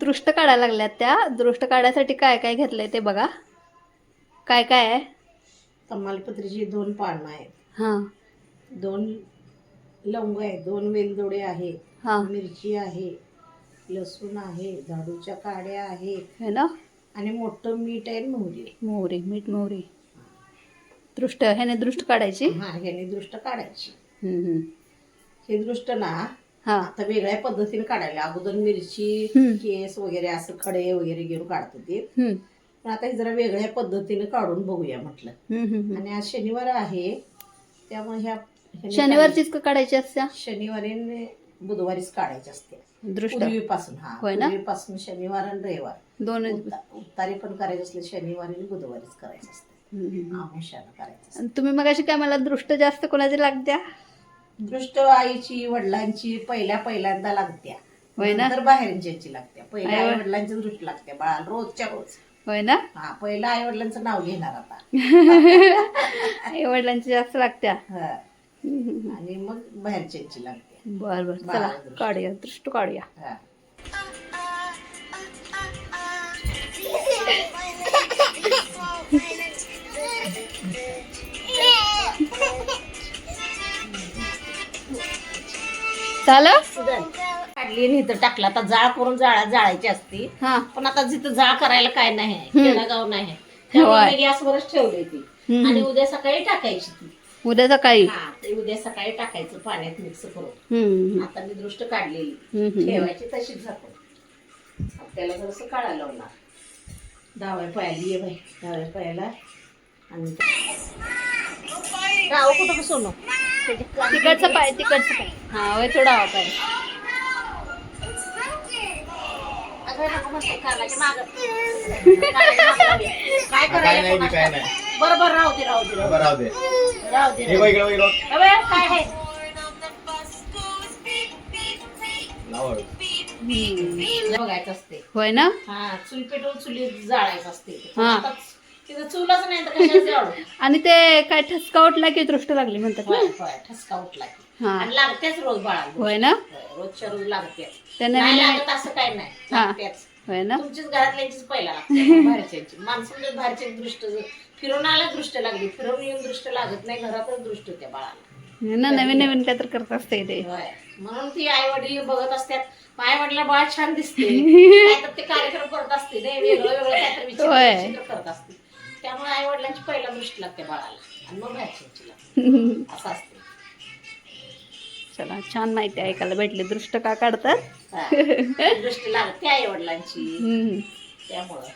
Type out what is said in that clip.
दृष्ट काढायला लागल्यात त्या. दृष्ट काढायसाठी काय काय घेतलंय ते बघा. काय काय आहे? तमालपत्रीची दोन पानं आहेत. हां. दोन लवंग आहेत दोन वेलदोडे आहेत हां. मिरची आहे लसूण आहे झाडूच्या काड्या आहेत. है ना? आणि मोठं मीठ आहे मोहरी. आहे. मोहरी मीठ मोहरी. दृष्ट ह्याने दृष्ट काढायची? हा ह्याने दृष्ट काढायची. हम्म, हम्म. हे दृष्ट ना आता वेगळ्या पद्धतीने काढायला अगोदर मिरची. केस वगैरे असं खडे वगैरे घेऊन काढत होते पण आता हे जरा वेगळ्या पद्धतीने काढून बघूया म्हटलं. आणि आज शनिवार आहे. त्यामुळे ह्या शनिवारचीच काढायची असत्या? काढायची. शनिवारी बुधवारीच काढायचे असते. दृष्ट. पूर्वीपासून हा? पूर्वीपासून शनिवार आणि रविवार. दोन उता- उतारी पण करायचे असले शनिवारी आणि बुधवारीच करायचे असते. आमुष्यानं करायचं असते. आणि तुम्ही मगाशी काय मला दृष्ट जास्त कोणाची लागत्या? दृष्ट आईची वडिलांची पहिल्या पहिल्यांदा लागत्या. होय ना? नंतर बाहेरच्यांची लागत्या. पहिल्या आई वडिलांची दृष्टी लागते बाळाला रोजच्या रोज. होय ना? हा पहिलं आई वडिलांचं नाव घेणार आता. आई वडिलांची जास्त लागत्या. हा. आणि मग बाहेरच्यांची लागते बर बर. चला बाळाला दृष्ट. काढूया दृष्ट काढूया. हा. झालं? काढली आणि इथं टाकला. आता जाळ करून जाळा जाळायची असती. हा. पण आता जिथं जाळ करायला काय नाही. खेडागाव नाही होय. गॅसवरच ठेवली ती. आणि उद्या सकाळी टाकायची ती. उद्या सकाळी? हा ते उद्या सकाळी टाकायचं पाण्यात मिक्स करून. हम्म, आता मी दृष्ट काढलेली. हम्म, हम्म. ठेवायची तशीच झाकून. त्याला जरासं काढायला लावणार. डाव्या पायाला ये बाई. डाव्या पायाला. आणि डाव कुठं सोनं तिकडचं पाय तिकडचं पाय. हा होय थोडा लावूया. काय काय नाही? काय बरं राहू दे राहू दे राहू बरं राहू दे. दे. राहू दे हे बघ इकडं बघ इकडं. अबे, काय आहे? लाव हळू. बघायचं असते. होय ना? हा चूल पेटवून चुली जाळायचं असते. हा. तिथं चूलच नाही तर आणि ते काय ठसका उठला की दृष्ट लागली म्हणतात ना? होय, होय, ठसका उठला की. हा. आणि लागतेच रोज बाळाला. होय ना? रोजच्या रोज लागतेच. त्या नाही नवीन लागत असं काय नाही. हा. लागतेच. होय ना? तुमचीच घरातल्यांचीच पहिला लागते बाहेरच्यांची. माणसं दृष्ट फिरून आला दृष्ट लागली फिरून येऊन दृष्ट लागत नाही घरातच दृष्ट होत्या बाळाला. ना नवीन नवीन काय तर करत असते ते. होय. म्हणून ती आई वडील बघत असतात. आई वडिला बाळ छान दिसते. नाहीतर ते कार्यक्रम करत असते नाही वेगळं वेगळं काहीतरी विचित्र होय. विचित्र करत असते त्यामुळे आई वडिलांची पहिला दृष्टी लागते बाळाला. आणि मग लागते असं असते. चला छान माहिती ऐकायला भेटली. दृष्ट का काढतात. दृष्टी लागते आई वडिलांची. त्यामुळं.